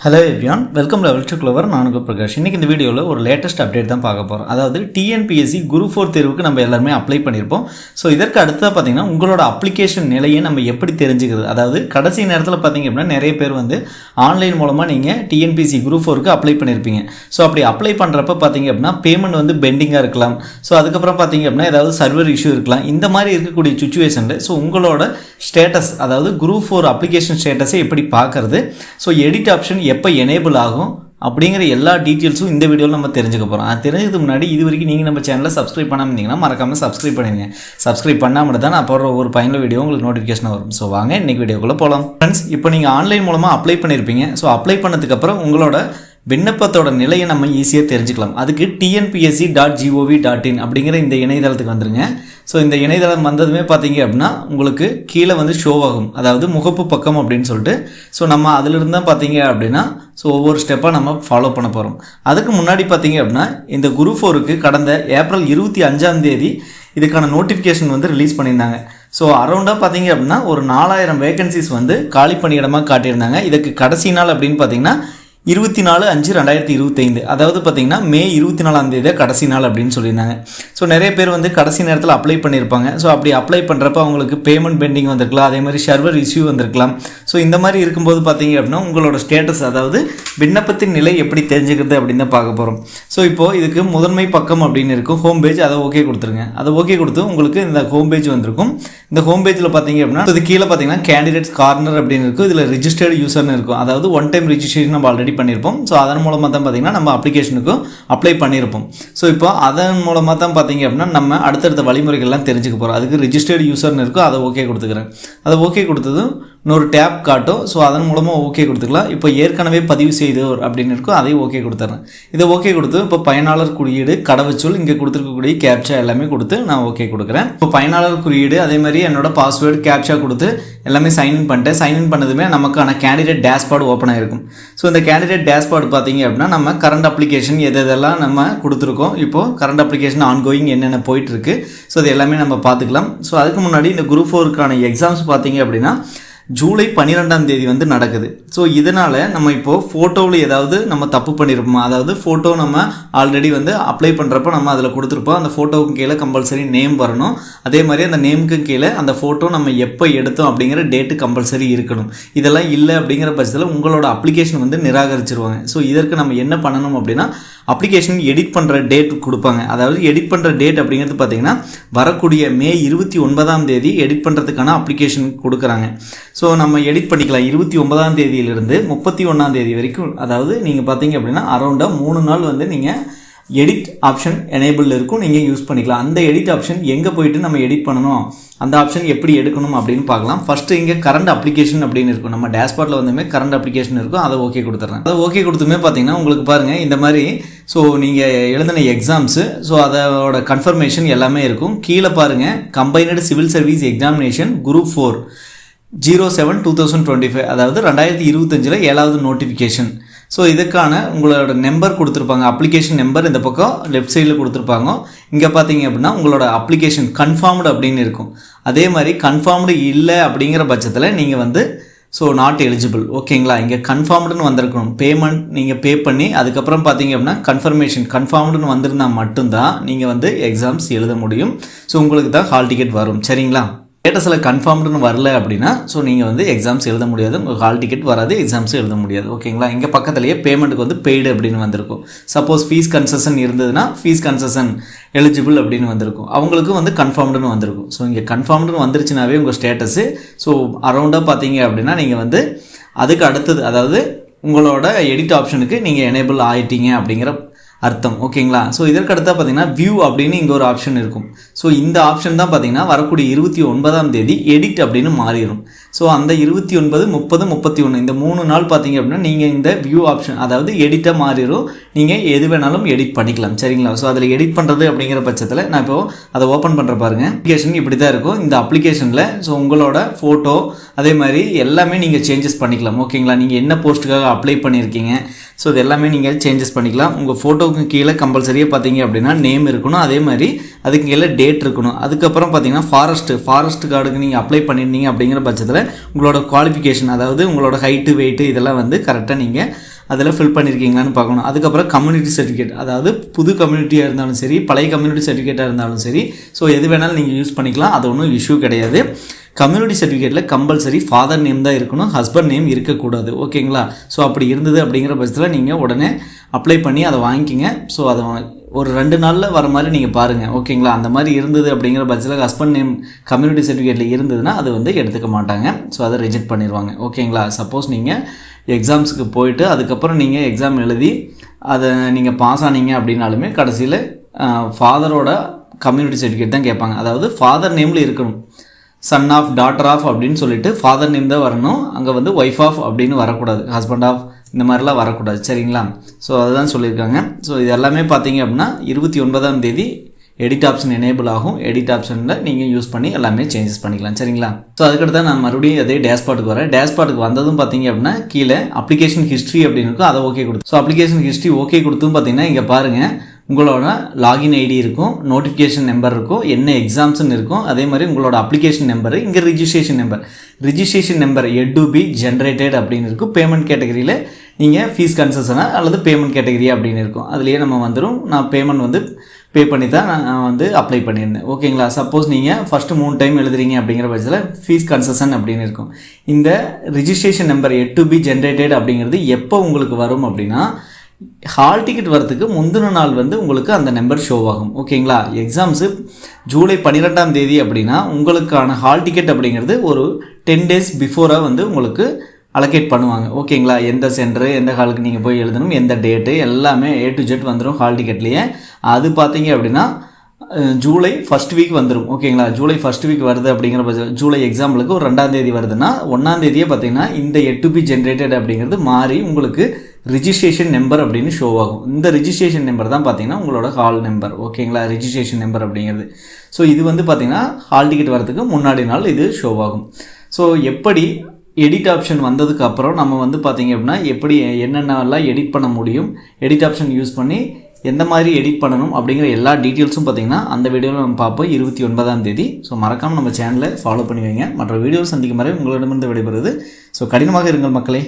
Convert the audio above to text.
Hello everyone welcome level to clover நான் பிரகாஷ். இன்றைக்கி இந்த வீடியோவில் ஒரு லேட்டஸ்ட் அப்டேட் தான் பார்க்க போகிறோம் அதாவது டிஎன்பிஎஸ்சி குரு ஃபோர் தேர்வுக்கு நம்ம எல்லாருமே அப்ளை பண்ணியிருப்போம் ஸோ இதற்கு அடுத்ததாக பார்த்தீங்கன்னா உங்களோட அப்ளிகேஷன் நிலையை நம்ம எப்படி தெரிஞ்சுக்கிறது? அதாவது கடைசி நேரத்தில் பார்த்தீங்க அப்படின்னா நிறைய பேர் வந்து ஆன்லைன் மூலமாக நீங்கள் டிஎன்பிஎஸ்சி குரூப் ஃபோருக்கு அப்ளை பண்ணியிருப்பீங்க ஸோ அப்படி அப்ளை பண்ணுறப்ப பார்த்தீங்க அப்படின்னா பேமெண்ட் வந்து பெண்டிங்காக இருக்கலாம். ஸோ அதுக்கப்புறம் பார்த்தீங்க அப்படின்னா ஏதாவது சர்வர் இஷ்யூ இருக்கலாம். இந்த மாதிரி இருக்கக்கூடிய சுச்சுவேஷனில் ஸோ உங்களோட ஸ்டேட்டஸ் அதாவது குரூப் ஃபோர் அப்ளிகேஷன் ஸ்டேட்டஸை எப்படி பார்க்கறது? ஸோ எடிட் ஆப்ஷன் எப்போ எனேபிள் ஆகும் அப்படிங்கிற எல்லா டீட்டெயில்ஸும் இந்த வீடியோவில் நம்ம தெரிஞ்சுக்க போகிறோம் அது தெரிஞ்சதுக்கு முன்னாடி இது வரைக்கும் நீங்கள் நம்ம சேனலை சப்ஸ்கிரைப் பண்ணாமல் இருந்தீங்கன்னா மறக்காமல் சப்ஸ்கிரைப் பண்ணிடுங்க சப்ஸ்கிரைப் பண்ணாமல் தான் நான் போடுற ஒரு பயனுள்ள வீடியோ உங்களுக்கு நோட்டிஃபிகேஷன் வரும். ஸோ வாங்க இன்றைக்கி வீடியோக்குள்ளே போகலாம் ஃப்ரெண்ட்ஸ் இப்போ நீங்கள் ஆன்லைன் மூலமாக அப்ளை பண்ணியிருப்பீங்க ஸோ அப்ளை பண்ணதுக்கப்புறம் உங்களோட விண்ணப்பத்தோட நிலையை நம்ம ஈஸியாக தெரிஞ்சுக்கலாம். அதுக்கு TNPSC dot G O V dot in அப்படிங்கிற இந்த இணையதளத்துக்கு வந்துருங்க. ஸோ இந்த இணையதளம் வந்ததுமே பார்த்தீங்க அப்படின்னா உங்களுக்கு கீழே வந்து ஷோ ஆகும். அதாவது முகப்பு பக்கம் அப்படின்னு சொல்லிட்டு. ஸோ நம்ம அதிலிருந்து தான் பார்த்தீங்க அப்படின்னா ஸோ ஒவ்வொரு ஸ்டெப்பாக நம்ம ஃபாலோ பண்ண போகிறோம் அதுக்கு முன்னாடி பார்த்தீங்க அப்படின்னா இந்த குரு ஃபோருக்கு கடந்த ஏப்ரல் இருபத்தி அஞ்சாம் தேதி இதுக்கான நோட்டிஃபிகேஷன் வந்து ரிலீஸ் பண்ணியிருந்தாங்க. ஸோ அரௌண்டாக பார்த்தீங்க அப்படின்னா ஒரு நாலாயிரம் வேகன்சிஸ் வந்து காலி பணியிடமாக காட்டியிருந்தாங்க. இதுக்கு கடைசி நாள் அப்படின்னு பார்த்தீங்கன்னா இருபத்தி நாலு அஞ்சு ரெண்டாயிரத்தி இருபத்தைந்து. அதாவது பார்த்தீங்கன்னா மே இருபத்தி நாலாம் தேதி கடைசி நாள் அப்படின்னு சொல்லியிருந்தாங்க. ஸோ நிறைய பேர் வந்து கடைசி நேரத்தில் அப்ளை பண்ணியிருப்பாங்க. ஸோ அப்படி அப்ளை பண்ணுறப்ப அவங்களுக்கு பேமெண்ட் பெண்டிங் வந்திருக்கலாம். அதே மாதிரி சர்வர் இஷ்யூ வந்திருக்கலாம். ஸோ இந்த மாதிரி இருக்கும்போது பார்த்தீங்க அப்படின்னா உங்களோட ஸ்டேட்டஸ் அதாவது விண்ணப்பத்தின் நிலை எப்படி தெரிஞ்சுக்கிறது அப்படின்னு தான் பார்க்க போகிறோம் ஸோ இப்போது இதுக்கு முதன்மை பக்கம் அப்படின்னு இருக்கும். ஹோம் பேஜ் அதை ஓகே கொடுத்துருங்க. அதை ஓகே கொடுத்து உங்களுக்கு இந்த ஹோம் பேஜ் வந்திருக்கும். இந்த ஹோம் பேஜில் பார்த்தீங்க அப்படின்னா இது கீழே பார்த்தீங்கன்னா கேண்டிடேட்ஸ் கார்னர் அப்படின்னு இருக்கும். இதில் ரிஜிஸ்டர்டு யூசர்னு இருக்கும். அதாவது ஒன் டைம் ரிஜிஸ்ட்ரேஷன் நம்ம ஆல்ரெடி பண்ணியிருப்போம் ஸோ அதன் மூலமாக தான் பார்த்தீங்கன்னா நம்ம அப்ளிகேஷனுக்கும் அப்ளை பண்ணியிருப்போம் ஸோ இப்போ அதன் மூலமாக தான் பார்த்தீங்க அப்படின்னா நம்ம அடுத்தடுத்த வழிமுறைகள்லாம் தெரிஞ்சுக்க போகிறோம் அதுக்கு ரிஜிஸ்டர்டு யூசர்னு இருக்கும் அதை ஓகே கொடுத்துக்கிறேன். அதை ஓகே கொடுத்ததும் இன்னொரு டேப் காட்டும். ஸோ அதன் மூலமாக ஓகே கொடுத்துக்கலாம். இப்போ ஏற்கனவே பதிவு செய்தவர் அப்படின்னு இருக்கும். அதையும் ஓகே கொடுத்துட்றேன் இதை ஓகே கொடுத்து இப்போ பயனாளர் குறியீடு கடவுச்சொல் இங்கே கொடுத்துருக்கக்கூடிய கேப்சா எல்லாமே கொடுத்து நான் ஓகே கொடுக்குறேன். இப்போ பயனாளர் குறியீடு அதே மாதிரி என்னோட பாஸ்வேர்டு கேப்சா கொடுத்து எல்லாமே சைன்இன் பண்ணிட்டேன். சைன்இன் பண்ணதுமே நமக்கான கேண்டிடேட் டேஷ்பார்டு ஓப்பன் ஆகிருக்கும் ஸோ இந்த கேண்டிடேட் டேஷ்பார்டு பார்த்தீங்க அப்படின்னா நம்ம கரண்ட் அப்ளிகேஷன் எது எதெல்லாம் நம்ம கொடுத்துருக்கோம். இப்போது கரண்ட் அப்ளிகேஷன் ஆன்கோயிங் என்னென்ன போயிட்டுருக்கு ஸோ அது எல்லாமே நம்ம பார்த்துக்கலாம். ஸோ அதுக்கு முன்னாடி இந்த குரூப் ஃபோருக்கான எக்ஸாம்ஸ் பார்த்தீங்க அப்படின்னா ஜூலை பன்னிரெண்டாம் தேதி வந்து நடக்குது. ஸோ இதனால் நம்ம இப்போது ஃபோட்டோவில் ஏதாவது நம்ம தப்பு பண்ணியிருப்போம் அதாவது ஃபோட்டோ நம்ம ஆல்ரெடி வந்து அப்ளை பண்ணுறப்போ நம்ம அதில் கொடுத்துருப்போம். அந்த ஃபோட்டோவுக்கு கீழே கம்பல்சரி நேம் வரணும். அதே மாதிரி அந்த நேமுக்கு கீழே அந்த ஃபோட்டோ நம்ம எப்போ எடுத்தோம் அப்படிங்கிற டேட்டு கம்பல்சரி இருக்கணும். இதெல்லாம் இல்லை அப்படிங்கிற பட்சத்தில் உங்களோட அப்ளிகேஷன் வந்து நிராகரிச்சிருவாங்க. ஸோ இதற்கு நம்ம என்ன பண்ணணும் அப்படின்னா அப்ளிகேஷன் எடிட் பண்ணுற டேட் கொடுப்பாங்க. அதாவது எடிட் பண்ணுற டேட் அப்படிங்கிறது பார்த்தீங்கன்னா வரக்கூடிய மே இருபத்தி ஒன்பதாம் தேதி எடிட் பண்ணுறதுக்கான அப்ளிகேஷன் கொடுக்குறாங்க. ஸோ நம்ம எடிட் பண்ணிக்கலாம். இருபத்தி ஒன்பதாம் தேதியிலிருந்து முப்பத்தி ஒன்றாம் தேதி வரைக்கும் அதாவது நீங்கள் பார்த்தீங்க அப்படின்னா அரௌண்டாக மூணு நாள் வந்து நீங்கள் எடிட் ஆப்ஷன் எனேபிள் இருக்கும். நீங்கள் யூஸ் பண்ணிக்கலாம். அந்த எடிட் ஆப்ஷன் எங்கே போயிட்டு நம்ம எடிட் பண்ணணும்? அந்த ஆப்ஷன் எப்படி எடுக்கணும் அப்படின்னு பார்க்கலாம். ஃபஸ்ட்டு இங்கே கரண்ட் அப்ளிகேஷன் அப்படின்னு இருக்கும். நம்ம டேஷ்பார்டில் வந்துமே கரண்ட் அப்ளிகேஷன் இருக்கும். அதை ஓகே கொடுத்துட்றேன் அதை ஓகே கொடுத்துமே பார்த்தீங்கன்னா உங்களுக்கு பாருங்கள் இந்த மாதிரி ஸோ நீங்கள் எழுதின எக்ஸாம்ஸு ஸோ அதோட கன்ஃபர்மேஷன் எல்லாமே இருக்கும். கீழே பாருங்கள் combined civil service examination group four zero seven two thousand twenty five அதாவது ரெண்டாயிரத்தி இருபத்தஞ்சில் ஏழாவது நோட்டிஃபிகேஷன் ஸோ இதுக்கான உங்களோட நம்பர் கொடுத்துருப்பாங்க. அப்ளிகேஷன் நம்பர் இந்த பக்கம் லெஃப்ட் சைடில் கொடுத்துருப்பாங்க. இங்கே பார்த்தீங்க அப்படின்னா உங்களோட அப்ளிகேஷன் கன்ஃபார்ம்டு அப்படின்னு இருக்கும். அதே மாதிரி கன்ஃபார்ம்டு இல்லை அப்படிங்கிற பட்சத்தில் நீங்கள் வந்து ஸோ நாட் எலிஜிபிள் ஓகேங்களா இங்கே கன்ஃபார்ம்டுன்னு வந்திருக்கணும். பேமெண்ட் நீங்கள் பே பண்ணி அதுக்கப்புறம் பார்த்தீங்க அப்படின்னா கன்ஃபர்மேஷன் கன்ஃபார்ம்டுன்னு வந்திருந்தால் மட்டும்தான் நீங்கள் வந்து எக்ஸாம்ஸ் எழுத முடியும். ஸோ உங்களுக்கு தான் ஹால் டிக்கெட் வரும். சரிங்களா? ஸ்டேட்டஸில் கன்ஃபார்ம்டுன்னு வரல அப்படின்னா ஸோ நீங்கள் வந்து எக்ஸாம்ஸ் எழுத முடியாது உங்கள் ஹால் டிக்கெட் வராது எக்ஸாம்ஸ் எழுத முடியாது ஓகேங்களா இங்கே பக்கத்துலேயே பேமெண்ட்டுக்கு வந்து பெய்டு அப்படின்னு வந்திருக்கும். சப்போஸ் ஃபீஸ் கன்செஷன் இருந்ததுன்னா ஃபீஸ் கன்செஷன் எலிஜிபிள் அப்படின்னு வந்திருக்கும். அவங்களுக்கும் வந்து கன்ஃபார்ம்டுன்னு வந்திருக்கும். ஸோ இங்கே கன்ஃபார்ம்டுன்னு வந்துருச்சுனாவே உங்கள் ஸ்டேட்டஸு ஸோ அரௌண்டாக பார்த்தீங்க அப்படின்னா நீங்கள் வந்து அதுக்கு அடுத்தது அதாவது உங்களோட எடிட் ஆப்ஷனுக்கு நீங்கள் எனேபிள் ஆகிட்டீங்க அப்படிங்கிற அர்த்தம் ஓகேங்களா ஸோ இதற்கு அடுத்தா பார்த்தீங்கன்னா வியூ அப்படின்னு இங்கே ஒரு ஆப்ஷன் இருக்கும். ஸோ இந்த ஆப்ஷன் தான் பார்த்தீங்கன்னா வரக்கூடிய இருபத்தி ஒன்பதாம் தேதி எடிட் அப்படின்னு மாறிடும். ஸோ அந்த இருபத்தி ஒன்பது முப்பது முப்பத்தி ஒன்று இந்த மூணு நாள் பார்த்தீங்க அப்படின்னா நீங்கள் இந்த வியூ ஆப்ஷன் அதாவது எடிட்டாக மாறிடும். நீங்கள் எது வேணாலும் எடிட் பண்ணிக்கலாம் சரிங்களா? ஸோ அதில் எடிட் பண்ணுறது அப்படிங்கிற பட்சத்தில் நான் இப்போ அதை ஓப்பன் பண்ணுற பாருங்க. அப்ளிகேஷன் இப்படி தான் இருக்கும். இந்த அப்ளிகேஷனில் ஸோ உங்களோட ஃபோட்டோ அதே மாதிரி எல்லாமே நீங்கள் சேஞ்சஸ் பண்ணிக்கலாம். ஓகேங்களா நீங்கள் என்ன போஸ்ட்டுக்காக அப்ளை பண்ணியிருக்கீங்க ஸோ இது எல்லாமே நீங்கள் சேஞ்சஸ் பண்ணிக்கலாம். உங்கள் ஃபோட்டோவுக்கு கீழே கம்பல்சரியாக பார்த்தீங்க அப்படின்னா நேம் இருக்கணும். அதே மாதிரி அதுக்கு கீழே டேட் டேட் இருக்கணும் அதுக்கப்புறம் பார்த்தீங்கன்னா ஃபாரஸ்ட் ஃபாரஸ்ட் கார்டுக்கு நீங்கள் அப்ளை பண்ணியிருந்தீங்க அப்படிங்கிற பட்சத்தில் உங்களோட குவாலிஃபிகேஷன் அதாவது உங்களோட ஹைட்டு வெயிட்டு இதெல்லாம் வந்து கரெக்டாக நீங்கள் அதில் ஃபில் பண்ணியிருக்கீங்களான்னு பார்க்கணும். அதுக்கப்புறம் கம்யூனிட்டி சர்டிஃபிகேட் அதாவது புது கம்யூனிட்டியாக இருந்தாலும் சரி பழைய கம்யூனிட்டி சர்டிஃபிகேட்டாக இருந்தாலும் சரி ஸோ எது வேணாலும் நீங்கள் யூஸ் பண்ணிக்கலாம். அது ஒன்றும் இஷ்யூ கிடையாது. கம்யூனிட்டி சர்டிஃபிகேட்டில் கம்பல்சரி ஃபாதர் நேம் தான் இருக்கணும். ஹஸ்பண்ட் நேம் இருக்கக்கூடாது. ஓகேங்களா ஸோ அப்படி இருந்தது அப்படிங்கிற பட்சத்தில் நீங்கள் உடனே அப்ளை பண்ணி அதை வாங்கிக்கிங்க. ஸோ அதை ஒரு ரெண்டு நாளில் வர மாதிரி நீங்கள் பாருங்கள் ஓகேங்களா? அந்த மாதிரி இருந்தது அப்படிங்கிற பட்சத்தில் ஹஸ்பண்ட் நேம் கம்யூனிட்டி சர்டிஃபிகேட்டில் இருந்ததுன்னா அது வந்து எடுத்துக்க மாட்டாங்க. ஸோ அதை ரிஜெக்ட் பண்ணிடுவாங்க ஓகேங்களா? சப்போஸ் நீங்கள் எக்ஸாம்ஸுக்கு போயிட்டு அதுக்கப்புறம் நீங்கள் எக்ஸாம் எழுதி அதை நீங்கள் பாஸ் ஆனீங்க அப்படின்னாலுமே கடைசியில் ஃபாதரோட கம்யூனிட்டி சர்டிஃபிகேட் தான் கேட்பாங்க. அதாவது ஃபாதர் நேமில் இருக்கணும். சன் ஆஃப் டாட்டர் ஆஃப் அப்படின்னு சொல்லிட்டு ஃபாதர் நேம் தான் வரணும். அங்கே வந்து ஒய்ஃப் ஆஃப் அப்படின்னு வரக்கூடாது. ஹஸ்பண்ட் ஆஃப் இந்த மாதிரிலாம் வரக்கூடாது. சரிங்களா? ஸோ அதுதான் சொல்லியிருக்காங்க. ஸோ இது எல்லாமே பார்த்தீங்க அப்படின்னா இருபத்தி ஒன்பதாம் தேதி எடிட் ஆப்ஷன் எனேபிள் ஆகும். எடிட் ஆப்ஷனில் நீங்கள் யூஸ் பண்ணி எல்லாமே சேஞ்சஸ் பண்ணிக்கலாம். சரிங்களா? ஸோ அதுக்கடுத்து நான் மறுபடியும் அதே டேஷ்பாட்டுக்கு வரேன். டேஷ்பாட்டுக்கு வந்ததும் பார்த்தீங்க அப்படின்னா கீழே அப்ளிகேஷன் ஹிஸ்ட்ரி அப்படின்னு இருக்கும். அதை ஓகே கொடுத்து ஸோ அப்ளிகேஷன் ஹிஸ்ட்ரி ஓகே கொடுத்தும் பார்த்தீங்கன்னா இங்கே பாருங்கள் உங்களோட லாகின் ஐடி இருக்கும் நோட்டிஃபிகேஷன் நம்பர் இருக்கும் என்ன எக்ஸாம்ஸ்னு இருக்கும் அதே மாதிரி உங்களோட அப்ளிகேஷன் நம்பர் இங்கே registration number registration number yet to be generated அப்படின்னு இருக்கும். பேமெண்ட் கேட்டகரியில் நீங்கள் ஃபீஸ் கன்செஷனாக அல்லது பேமெண்ட் கேட்டகரி அப்படின்னு இருக்கும். அதுலேயே நம்ம வந்துடும் நான் பேமெண்ட் வந்து பே பண்ணி தான் நான் வந்து அப்ளை பண்ணியிருந்தேன். ஓகேங்களா சப்போஸ் நீங்கள் ஃபஸ்ட்டு மூணு டைம் எழுதுறீங்க அப்படிங்கிற பட்சத்தில் ஃபீஸ் கன்செஷன் அப்படின்னு இருக்கும். இந்த registration number yet to be generated அப்படிங்கிறது எப்போ உங்களுக்கு வரும் அப்படின்னா ஹால் டிக்கெட் வரதுக்கு முந்தின நாள் வந்து உங்களுக்கு அந்த நம்பர் ஷோ ஆகும். ஓகேங்களா எக்ஸாம்ஸு ஜூலை பன்னிரெண்டாம் தேதி அப்படின்னா உங்களுக்கான ஹால் டிக்கெட் அப்படிங்கிறது ஒரு டென் டேஸ் பிஃபோராக வந்து உங்களுக்கு அலோகேட் பண்ணுவாங்க. ஓகேங்களா எந்த சென்டரு எந்த ஹாலுக்கு நீங்கள் போய் எழுதணும் எந்த டேட்டு எல்லாமே ஏ டு ஜெட் வந்துடும் ஹால் டிக்கெட்லேயே அது பார்த்தீங்க அப்படின்னா ஜூலை ஃபஸ்ட் வீக் வந்துடும் ஓகேங்களா ஜூலை ஃபஸ்ட் வீக் வருது அப்படிங்கிற பட்ச- ஜூலை எக்ஸாம்பிளுக்கு ஒரு ரெண்டாம் தேதி வருதுன்னா ஒன்றாம் தேதியே பார்த்தீங்கன்னா இந்த எட்டு பி ஜென்ரேட்டட் அப்படிங்கிறது மாறி உங்களுக்கு ரிஜிஸ்ட்ரேஷன் நம்பர் அப்படின்னு ஷோ ஆகும். இந்த ரிஜிஸ்ட்ரேஷன் நம்பர் தான் பார்த்தீங்கன்னா உங்களோட ஹால் நம்பர் ஓகேங்களா ரிஜிஸ்ட்ரேஷன் நம்பர் அப்படிங்கிறது. ஸோ இது வந்து பார்த்தீங்கன்னா ஹால் டிக்கெட் வரதுக்கு முன்னாடி நாள் இது ஷோ ஆகும். ஸோ எப்படி எடிட் ஆப்ஷன் வந்ததுக்கு அப்புறம் நம்ம வந்து பார்த்தீங்க அப்படின்னா எப்படி என்னென்னலாம் எடிட் பண்ண முடியும் எடிட் ஆப்ஷன் யூஸ் பண்ணி எந்த மாதிரி எடிட் பண்ணணும் அப்படிங்கிற எல்லா டீட்டெயில்ஸும் பார்த்தீங்கன்னா அந்த வீடியோவில் நம்ம பார்ப்போம். இருபத்தி ஒன்பதாம் தேதி. ஸோ மறக்காமல் நம்ம சேனலை ஃபாலோ பண்ணி வைங்க. மற்ற வீடியோ சந்திக்கும் வரை உங்களிடமிருந்து விடைபெறுது ஸோ கடினமாக இருங்கள் மக்களே.